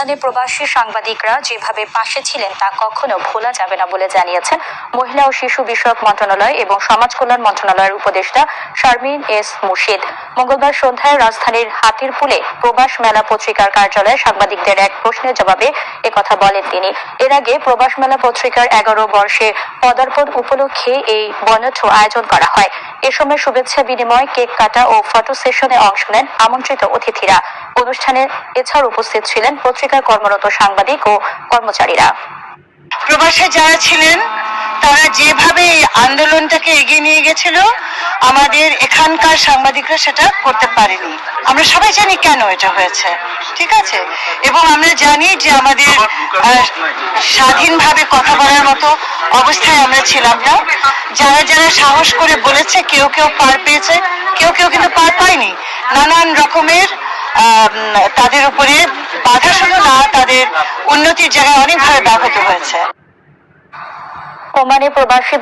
রাজধানী প্রবাসী সাংবাদিকরা যেভাবে পাশে ছিলেন তা কখনো ভোলা যাবে না বলে জানিয়েছেন মহিলা ও শিশু বিষয়ক মন্ত্রণালয় এবং সমাজ কল্যাণ মন্ত্রণালয়ের উপদেষ্টা শারমিন এস মুর্শিদ। মঙ্গলবার সন্ধ্যায় রাজধানীর হাতিরপুলে প্রবাস মেলা পত্রিকার কার্যালয়ে সাংবাদিকদের এক প্রশ্নের জবাবে একথা বলেন তিনি। এর আগে প্রবাস মেলা পত্রিকার এগারো বর্ষে পদার্পণ উপলক্ষে এই বর্ণাঢ্য আয়োজন করা হয়। এ সময় শুভেচ্ছা বিনিময়, কেক কাটা ও ফটো সেশনে অংশ নেন আমন্ত্রিত অতিথিরা। অনুষ্ঠানে এছাড়া উপস্থিত ছিলেন পত্রিকায় কর্মরত সাংবাদিক ও কর্মচারীরা। প্রবাসে যারা ছিলেন, তারা যেভাবে এই আন্দোলনটাকে এগিয়ে নিয়ে গেছিল, আমাদের এখানকার সাংবাদিকরা সেটা করতে পারেনি। আমরা সবাই জানি কেন এটা হয়েছে, ঠিক আছে? এবং আমরা জানি যে আমাদের স্বাধীনভাবে কথা বলার মতো অবস্থায় আমরা ছিলাম না। যারা যারা সাহস করে বলেছে, কেউ কেউ পার পেয়েছে, কেউ কেউ কিন্তু পার পায়নি। নানান রকমের তাদের উপরে বাধা শুধু না তাদের উন্নতির জায়গায় অনেকভাবে ব্যাহত হয়েছে। প্রবাসী